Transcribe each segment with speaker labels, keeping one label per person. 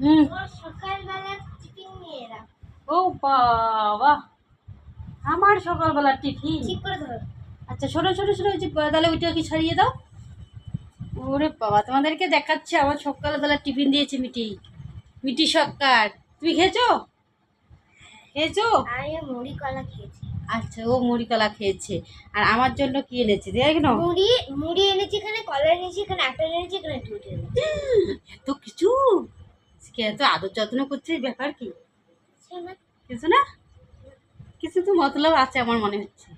Speaker 1: হুম। ও বাবা আমার সকালবেলা টিফিন?
Speaker 2: ঠিক করে ধরো।
Speaker 1: আচ্ছা ছোটো ছোটো ছোটো তাহলে ওইটা কি ছাড়িয়ে দাও? ওরে বাবা তোমাদেরকে দেখাচ্ছে আমার সকালবেলা টিফিন দিয়েছে মিটি। মিটি সরকার তুমি খেয়েছো? খেয়েছো?
Speaker 2: আমি মুড়ি কলা খেয়েছি।
Speaker 1: আচ্ছা ও মুড়ি কলা খেয়েছে। আর আমার জন্য কি এনেছে দেখ না
Speaker 2: মুড়ি মুড়ি এনেছি এখানে কলা এনেছি এখানে আপেল এনেছি এখানে দুধ এনেছি
Speaker 1: এত কিছু? কে এত আদর যত্ন করছে ব্যাপার কি? কিছু না? কিছু তো মতলব আছে আমার মনে হচ্ছে।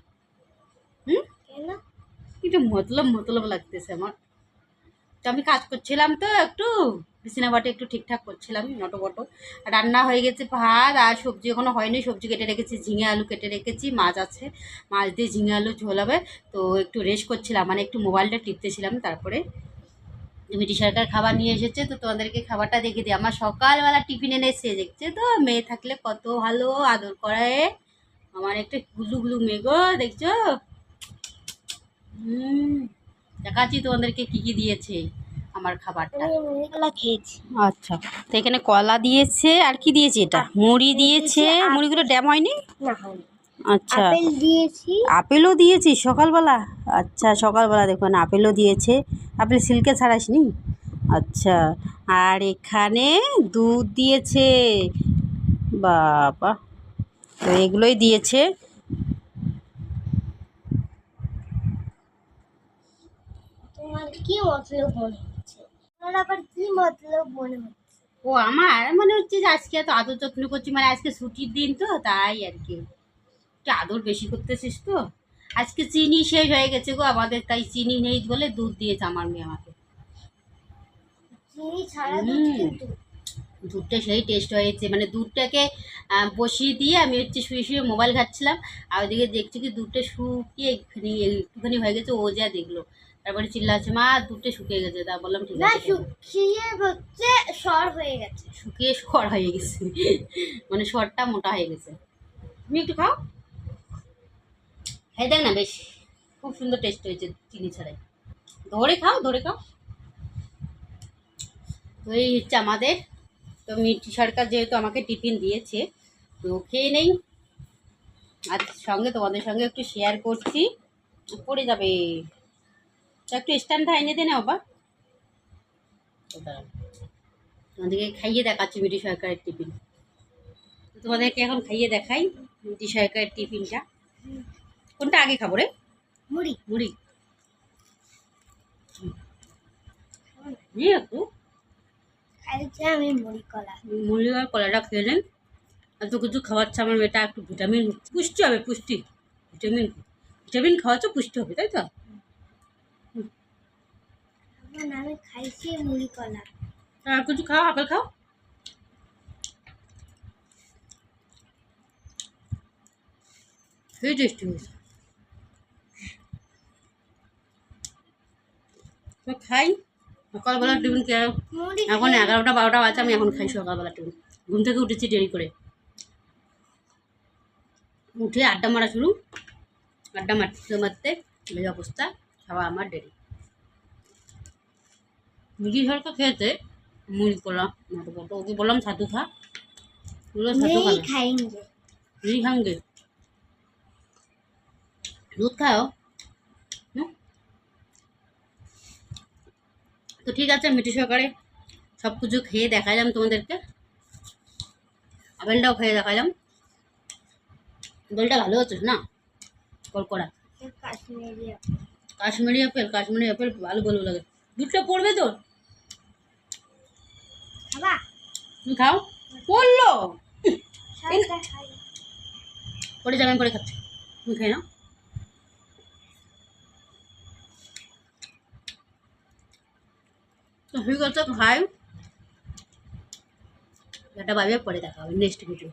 Speaker 1: হুম?
Speaker 2: কেন?
Speaker 1: একটু মতলব মতলব লাগতেছে আমার। তো আমি কাজ করছিলাম তো একটু, বিছানা বাটে একটু ঠিকঠাক করছিলাম, নটো বটো। রান্না হয়ে গেছে ভাত, আর সবজি এখনও হয়নি, সবজি কেটে রেখেছি, ঝিঙে আলু কেটে রেখেছি, মাছ আছে। মাছ দিয়ে ঝিঙে আলু ঝোল হবে, তো একটু রেস্ট করছিলাম মানে একটু মোবাইলটা টিপতেছিলাম, তারপরে মিটি সরকার খাবার নিয়ে এসেছে, তো তোমাদেরকে খাবারটা দেখে দিই। আমার সকালবেলা টিফিন এনে এসে দেখছে তো, মেয়ে থাকলে কত ভালো আদর করায় আমার একটা গুলু গুলু মেয়ে গো, দেখছ? হুম। দেখাচ্ছি তোমাদেরকে কি কি দিয়েছে আমার খাবারটা? আচ্ছা তো এখানে কলা দিয়েছে আর কি দিয়েছে এটা? মুড়ি দিয়েছে মুড়িগুলো ড্যাম হয়নি? আচ্ছা।
Speaker 2: দিয়েছি।
Speaker 1: আপেলও দিয়েছি সকালবেলা? আচ্ছা সকালবেলা দেখুন আপেলও দিয়েছে। আপেল সিল্কে ছাড়াসনি? আচ্ছা আর এখানে দুধ দিয়েছে। বাবা তো এগুলোই দিয়েছে।
Speaker 2: কি মতলব মনে হচ্ছে? তোমার আবার কি মতলব মনে হচ্ছে?
Speaker 1: ও আমার মনে হচ্ছে যে আজকে এত আদর যত্ন করছি মানে আজকে ছুটির দিন তো তাই আর কি। একটু আদর বেশি করতেছিস তো? আজকে চিনি শেষ হয়ে গেছে গো আমাদের তাই চিনি নেই বলে দুধ দিয়েছে আমার মেয়ে আমাকে।
Speaker 2: চিনি ছাড়া দুধ কিন্তু
Speaker 1: দুধটা সেই টেস্ট হয়েছে মানে দুধটাকে বসিয়ে দিয়ে আমি হচ্ছে শুয়ে শুয়ে মোবাইল ঘাটছিলাম আর ওদিকে দেখছি কি দুধটা শুকিয়ে একটুখানি একটুখানি হয়ে গেছে ও যা দেখল। তারপরে চিল্লাচ্ছে মা দুটো শুকিয়ে গেছে। তা বললাম ঠিক আছে
Speaker 2: শুকিয়ে হচ্ছে সর হয়ে গেছে।
Speaker 1: শুকিয়ে সর হয়ে গেছে। মানে সরটা মোটা হয়ে গেছে। তুমি একটু খাও। খাই দেখ না বেশ খুব সুন্দর টেস্ট হয়েছে চিনি ছাড়াই। ধরে খাও ধরে খাও। তো এই হচ্ছে আমাদের। তো মিঠি সরকার যেহেতু আমাকে টিফিন দিয়েছে তো খেয়ে নেই। আর সঙ্গে তোমাদের সঙ্গে একটু শেয়ার করছি। পড়ে যাবে। একটু স্ট্যান্ডটা এনে দে না বাবা। তোমাদেরকে খাইয়ে দেখাচ্ছি মিটি সরকারের টিফিন। তোমাদেরকে এখন খাইয়ে দেখাই মিটি সরকারের টিফিনটা। কোনটা আগে খাব রে?
Speaker 2: মুড়ি।
Speaker 1: মুড়ি। নিয়ে একটু।
Speaker 2: আমি মুড়ি কলা।
Speaker 1: মুড়ি আর কলাটা খেয়ে নেন এত কিছু খাওয়াচ্ছে আমার মেয়েটা একটু ভিটামিন পুষ্টি হবে পুষ্টি। ভিটামিন ভিটামিন খাওয়াচ্ছ পুষ্টি হবে তাই তো?
Speaker 2: আমি খাইছি মুড়ি কলা
Speaker 1: আর কিছু খাও আপেল খাও। সেই টেস্টি হয়েছে। তো খাই সকালবেলা টিফিন এখন এগারোটা বারোটা বাজে আমি এখন খাই সকালবেলা টিফিন। ঘুম থেকে উঠেছি দেরি করে। উঠে আড্ডা মারা শুরু। আড্ডা মারতে মারতে এই অবস্থা খাওয়া আমার দেরি। মুড়ি সরকার খেয়েছে। মুড়ি করলাম ওকে বললাম ছাতু খা। ছাতু মুড়ি খাঙ্গে দুধ খাও? তো ঠিক আছে মিঠি সহকারে সব কিছু খেয়ে দেখাইলাম তোমাদেরকে। আপেলটাও খেয়ে দেখাইলাম। আপেলটা ভালো হচ্ছে না? কড়কড়া।
Speaker 2: কাশ্মীরি
Speaker 1: কাশ্মীরি আপেল কাশ্মীরি আপেল ভালো ভালো লাগে। দুধটা পড়বে তো
Speaker 2: খাবা
Speaker 1: তুমি খাও। পড়ল পরে যাবে আমি পরে খাচ্ছি। তুমি খাই নাও। ঠিক আছে খাই। এটা ভাবে পরে দেখা হবে নেক্সট ভিডিও